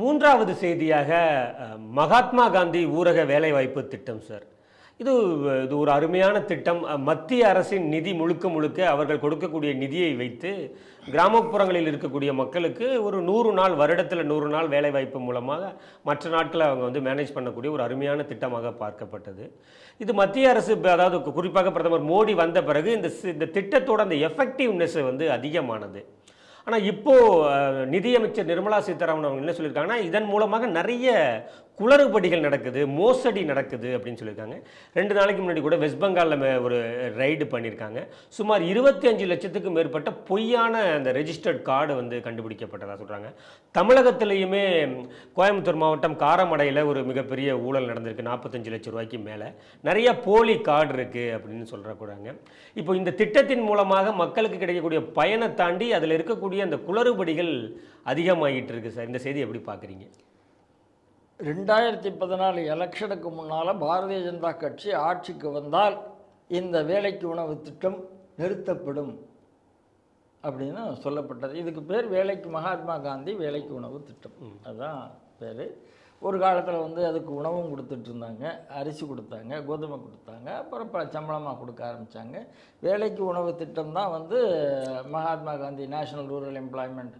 மூன்றாவது செய்தியாக மகாத்மா காந்தி ஊரக வேலைவாய்ப்பு திட்டம் சார். இது இது ஒரு அருமையான திட்டம். மத்திய அரசின் நிதி முழுக்க முழுக்க அவர்கள் கொடுக்கக்கூடிய நிதியை வைத்து கிராமப்புறங்களில் இருக்கக்கூடிய மக்களுக்கு ஒரு நூறு நாள் வருடத்தில் நூறு நாள் வேலைவாய்ப்பு மூலமாக மற்ற நாட்களை அவங்க வந்து மேனேஜ் பண்ணக்கூடிய ஒரு அருமையான திட்டமாக பார்க்கப்பட்டது. இது மத்திய அரசு அதாவது குறிப்பாக பிரதமர் மோடி வந்த பிறகு இந்த இந்த திட்டத்தோட அந்த எஃபெக்டிவ்னஸ் வந்து அதிகமானது. ஆனால் இப்போது நிதியமைச்சர் நிர்மலா சீதாராமன் அவங்க என்ன சொல்லியிருக்காங்கன்னா இதன் மூலமாக நிறைய குளறுபடிகள் நடக்குது மோசடி நடக்குது அப்படின்னு சொல்லியிருக்காங்க. ரெண்டு நாளைக்கு முன்னாடி கூட வெஸ்ட் பெங்காலில் ஒரு ரைடு பண்ணியிருக்காங்க. சுமார் இருபத்தி அஞ்சு லட்சத்துக்கு மேற்பட்ட பொய்யான அந்த ரெஜிஸ்டர்ட் கார்டு வந்து கண்டுபிடிக்கப்பட்டதாக சொல்கிறாங்க தமிழகத்திலையுமே கோயம்புத்தூர் மாவட்டம் காரமடையில் ஒரு மிகப்பெரிய ஊழல் நடந்திருக்கு நாற்பத்தஞ்சு லட்சம் ரூபாய்க்கு மேலே. நிறைய போலி கார்டு இருக்குது அப்படின்னு சொல்கிறக்கூடாங்க இப்போ இந்த திட்டத்தின் மூலமாக மக்களுக்கு கிடைக்கக்கூடிய பயனை தாண்டி அதில் இருக்கக்கூடிய அந்த குளறுபடிகள் அதிகமாகிட்டு இருக்கு சார். இந்த செய்தி எப்படி பார்க்குறீங்க ரெண்டாயிரத்தி பதினாலு எலெக்ஷனுக்கு முன்னால் பாரதிய ஜனதா கட்சி ஆட்சிக்கு வந்தால் இந்த வேலைக்கு உணவு திட்டம் நிறுத்தப்படும் அப்படின்னு சொல்லப்பட்டது. இதுக்கு பேர் வேலைக்கு மகாத்மா காந்தி வேலைக்கு உணவு திட்டம். அதுதான் பேர். ஒரு காலத்தில் வந்து அதுக்கு உணவும் கொடுத்துட்டு இருந்தாங்க. அரிசி கொடுத்தாங்க கோதுமை கொடுத்தாங்க அப்புறம் இப்போ சம்பளமாக கொடுக்க ஆரம்பித்தாங்க வேலைக்கு உணவு திட்டம் தான் வந்து Mahatma Gandhi national rural employment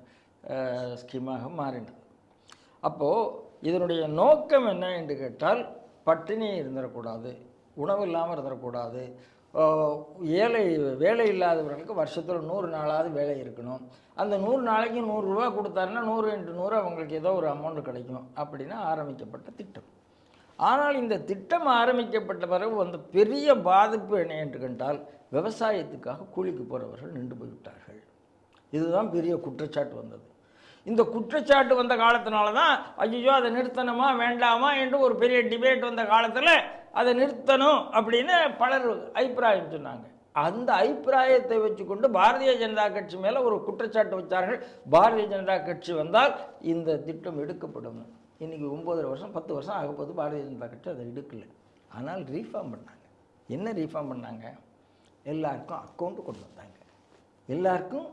ஸ்கீமாக மாறினது. அப்போது இதனுடைய நோக்கம் என்ன என்று கேட்டால் பட்டினி இருந்துடக்கூடாது உணவு இல்லாமல் இருந்துடக்கூடாது. ஏழை வேலை இல்லாதவர்களுக்கு வருஷத்தில் நூறு நாளாவது வேலை இருக்கணும். அந்த நூறு நாளைக்கு நூறுரூவா கொடுத்தாருன்னா நூறு இன்ட்டு நூறு அவங்களுக்கு ஏதோ ஒரு அமௌண்ட் கிடைக்கும் அப்படின்னு ஆரம்பிக்கப்பட்ட திட்டம். ஆனால் இந்த திட்டம் ஆரம்பிக்கப்பட்ட பிறகு வந்து பெரிய பாதிப்பு என்ன என்று கண்டால் விவசாயத்துக்காக கூலிக்கு போகிறவர்கள் நின்று போய்விட்டார்கள். இதுதான் பெரிய குற்றச்சாட்டு வந்தது. இந்த குற்றச்சாட்டு வந்த காலத்தினால தான் ஐயோ அதை நிறுத்தணுமா வேண்டாமா என்று ஒரு பெரிய டிபேட் வந்த காலத்தில் அதை நிறுத்தணும் அப்படின்னு பலர் அபிப்பிராயம் சொன்னாங்க. அந்த அபிப்பிராயத்தை வச்சுக்கொண்டு பாரதிய ஜனதா கட்சி மேலே ஒரு குற்றச்சாட்டு வச்சார்கள். பாரதிய ஜனதா கட்சி வந்தால் இந்த திட்டம் எடுக்கப்படும். இன்றைக்கி ஒம்பது வருஷம் பத்து வருஷம் ஆகப்போது பாரதிய ஜனதா கட்சி அதை எடுக்கல. ஆனால் ரீஃபார்ம் பண்ணாங்க. என்ன ரீஃபார்ம் பண்ணாங்க? எல்லாருக்கும் அக்கௌண்ட்டு கொண்டு வந்தாங்க. எல்லாருக்கும்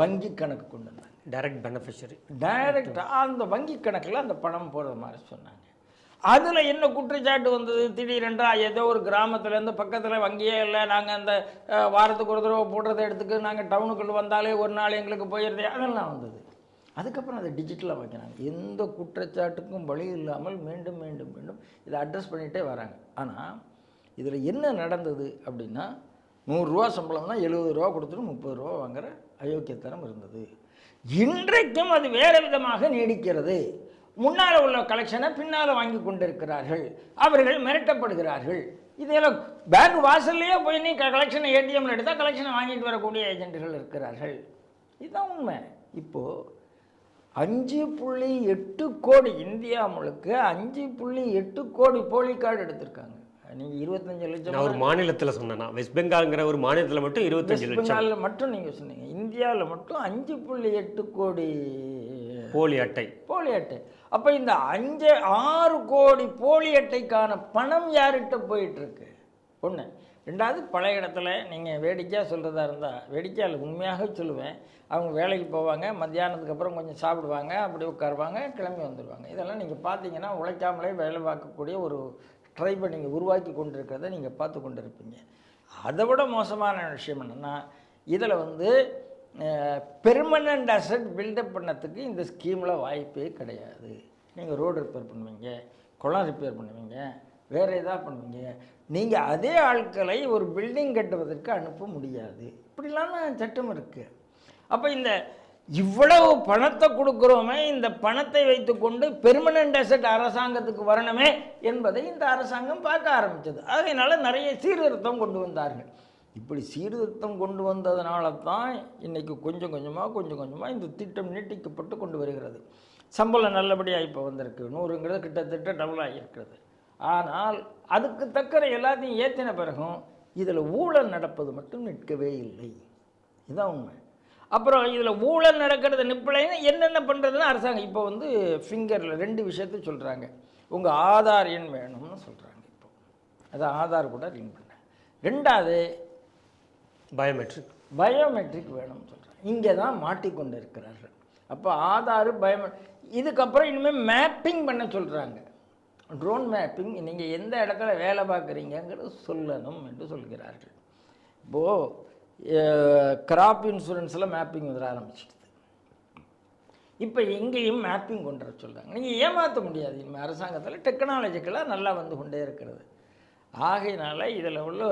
வங்கி கணக்கு கொண்டு வந்தாங்க. டைரக்ட் பெனிஃபிஷரி டைரக்டாக அந்த வங்கி கணக்கில் அந்த பணம் போடுற மாதிரி சொன்னாங்க. அதில் என்ன குற்றச்சாட்டு வந்தது? திடீரென்றா ஏதோ ஒரு கிராமத்துலேருந்து பக்கத்தில் வங்கியே இல்லை. நாங்கள் அந்த வாரத்துக்கு ஒரு தடவை போடுறதை எடுத்துக்கு நாங்கள் டவுனுக்குள்ள வந்தாலே ஒரு நாள் எங்களுக்கு போயிடுது அதெல்லாம் வந்தது. அதுக்கப்புறம் அதை டிஜிட்டலாக வைக்கிறாங்க. எந்த குற்றச்சாட்டுக்கும் வழி இல்லாமல் மீண்டும் மீண்டும் மீண்டும் இதை அட்ரஸ் பண்ணிகிட்டே வராங்க. ஆனால் இதில் என்ன நடந்தது அப்படின்னா நூறுரூவா சம்பளம்னா எழுபது ரூபா கொடுத்துட்டு முப்பது ரூபா வாங்குற அயோக்கியத்தனம் இருந்தது. இன்றைக்கும் அது வேறு விதமாக நீடிக்கிறது. முன்னால் உள்ள கலெக்ஷனை பின்னால் வாங்கி கொண்டிருக்கிறார்கள். அவர்கள் மிரட்டப்படுகிறார்கள். இதெல்லாம் பேங்க் வாசல்லையே போய் நீ கலெக்ஷனை ஏடிஎம்மில் எடுத்தால் கலெக்ஷனை வாங்கிட்டு வரக்கூடிய ஏஜென்ட்டுகள் இருக்கிறார்கள். இதுதான் உண்மை. இப்போது அஞ்சு புள்ளி எட்டு கோடி இந்தியா முழுக்க அஞ்சு புள்ளி எட்டு கோடி போலி கார்டு எடுத்திருக்காங்க. நீங்கள் இருபத்தஞ்சு லட்சம் நான் ஒரு மாநிலத்தில் சொன்னேன்னா வெஸ்ட் பெங்கால்ங்கிற ஒரு மாநிலத்தில் மட்டும் இருபத்தஞ்சு லட்சம். பெங்காலில் மட்டும் நீங்கள் சொன்னீங்க. இந்தியாவில் மட்டும் அஞ்சு புள்ளி எட்டு கோடி போலி அட்டை. போலி அட்டை. அப்போ இந்த அஞ்சு ஆறு கோடி போலி அட்டைக்கான பணம் யார்கிட்ட போயிட்டு இருக்கு ஒன்று ரெண்டாவது பழைய இடத்துல நீங்கள் வேடிக்கையாக சொல்கிறதா இருந்தால் வேடிக்கையாக உண்மையாக சொல்லுவேன். அவங்க வேலைக்கு போவாங்க மத்தியானத்துக்கு அப்புறம் கொஞ்சம் சாப்பிடுவாங்க அப்படி உட்காருவாங்க கிளம்பி வந்துடுவாங்க இதெல்லாம் நீங்கள் பார்த்தீங்கன்னா உழைக்காமலே வேலை பார்க்கக்கூடிய ஒரு ட்ரை பண்ணி உருவாக்கி கொண்டிருக்கிறத நீங்கள் பார்த்து கொண்டு இருப்பீங்க அதை விட மோசமான விஷயம் என்னென்னா இதில் வந்து பெர்மனண்ட் அசட் பில்டப் பண்ணத்துக்கு இந்த ஸ்கீமில் வாய்ப்பே கிடையாது. நீங்கள் ரோடு ரிப்பேர் பண்ணுவீங்க குளம் ரிப்பேர் பண்ணுவீங்க வேறு எதாவது பண்ணுவீங்க. நீங்கள் அதே ஆட்களை ஒரு பில்டிங் கட்டுவதற்கு அனுப்ப முடியாது. இப்படிலாம் சட்டம் இருக்குது அப்போ இந்த இவ்வளவு பணத்தை கொடுக்குறோமே இந்த பணத்தை வைத்துக்கொண்டு பெர்மனன்ட் அசட் அரசாங்கத்துக்கு வரணுமே என்பதை இந்த அரசாங்கம் பார்க்க ஆரம்பித்தது அதனால் நிறைய சீர்திருத்தம் கொண்டு வந்தார்கள். இப்படி சீர்திருத்தம் கொண்டு வந்ததுனால தான் இன்றைக்கி கொஞ்சம் கொஞ்சமாக கொஞ்சம் கொஞ்சமாக இந்த திட்டம் நீட்டிக்கப்பட்டு கொண்டு வருகிறது. சம்பளம் நல்லபடியாக இப்போ வந்திருக்கு. நூறுங்கிறது கிட்டத்தட்ட டபுள் ஆகியிருக்கிறது. ஆனால் அதுக்கு தக்கற எல்லாத்தையும் ஏற்றின பிறகும் இதில் ஊழல் நடப்பது மட்டும் நிற்கவே இல்லை. இதுதான் உண்மை. அப்புறம் இதில் ஊழல் நடக்கிறது நிப்பலைன்னு என்னென்ன பண்ணுறதுன்னு அரசாங்கம். இப்போ வந்து ஃபிங்கரில் ரெண்டு விஷயத்த சொல்கிறாங்க உங்கள் ஆதார் எண் வேணும்னு சொல்கிறாங்க இப்போ. அது ஆதார் கூட லிங்க் பண்ணேன் ரெண்டாவது பயோமெட்ரிக். பயோமெட்ரிக் வேணும்னு சொல்கிறாங்க இங்கே தான் மாட்டிக்கொண்டு இருக்கிறார்கள். அப்போ ஆதார் பயோமெ இதுக்கப்புறம் இனிமேல் மேப்பிங் பண்ண சொல்கிறாங்க ட்ரோன் மேப்பிங் நீங்கள் எந்த இடத்துல வேலை பார்க்குறீங்கங்கிறது சொல்லணும் என்று சொல்கிறார்கள். இப்போது கிராப் இன்சூரன்ஸில் மேப்பிங் வந்துட ஆரம்பிச்சிடுது. இப்போ எங்கேயும் மேப்பிங் கொண்டு வர சொல்கிறாங்க நீங்கள் ஏமாற்ற முடியாது. இனிமேல் அரசாங்கத்தில் டெக்னாலஜிக்கலாக நல்லா வந்து கொண்டே இருக்கிறது. ஆகையினால இதில் உள்ள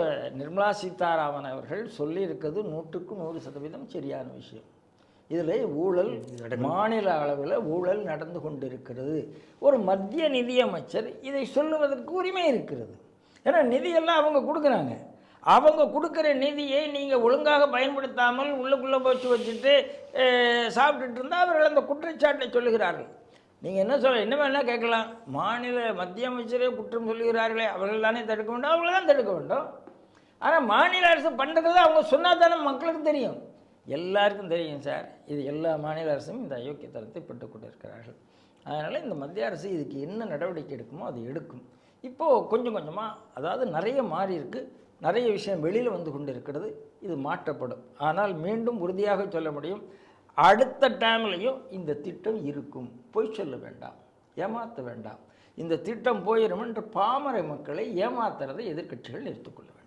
நிர்மலா சீதாராமன் அவர்கள் சொல்லியிருக்கிறது நூற்றுக்கு நூறு சதவீதம் சரியான விஷயம். இதில் ஊழல் மாநில அளவில் ஊழல் நடந்து கொண்டிருக்கிறது. ஒரு மத்திய நிதியமைச்சர் இதை சொல்லுவதற்கு உரிமை இருக்கிறது. ஏன்னா நிதியெல்லாம் அவங்க கொடுக்குறாங்க. அவங்க கொடுக்குற நிதியை நீங்கள் ஒழுங்காக பயன்படுத்தாமல் உள்ளுக்குள்ளே போச்சு வச்சுட்டு சாப்பிட்டுட்டு இருந்தால் அவர்கள் அந்த குற்றச்சாட்டை சொல்லுகிறார்கள். நீங்கள் என்ன சொல்ல என்ன வேணால் கேட்கலாம். மாநில மத்திய அமைச்சரே குற்றம் சொல்லுகிறார்களே அவர்கள் தானே தடுக்க வேண்டும்? அவங்கள தான் தடுக்க வேண்டும். ஆனால் மாநில அரசு பண்ணுறது அவங்க சொன்னால் தானே மக்களுக்கு தெரியும். எல்லாருக்கும் தெரியும் சார். இது எல்லா மாநில அரசும் இந்த அயோக்கியத்தனத்தை பெற்றுக் கொண்டிருக்கிறார்கள். அதனால் இந்த மத்திய அரசு இதுக்கு என்ன நடவடிக்கை எடுக்குமோ அது எடுக்கும். இப்போது கொஞ்சம் கொஞ்சமாக அதாவது நிறைய மாறி இருக்குது நிறைய விஷயம் வெளியில் வந்து கொண்டு இருக்கிறது இது மாற்றப்படும். ஆனால் மீண்டும் உறுதியாக சொல்ல முடியும் அடுத்த டைம்லையும் இந்த திட்டம் இருக்கும். பொய் சொல்ல வேண்டாம் ஏமாற்ற வேண்டாம். இந்த திட்டம் போயிடும் என்று பாமர மக்களை ஏமாத்துறதை எதிர்க்கட்சிகள் வேண்டும்.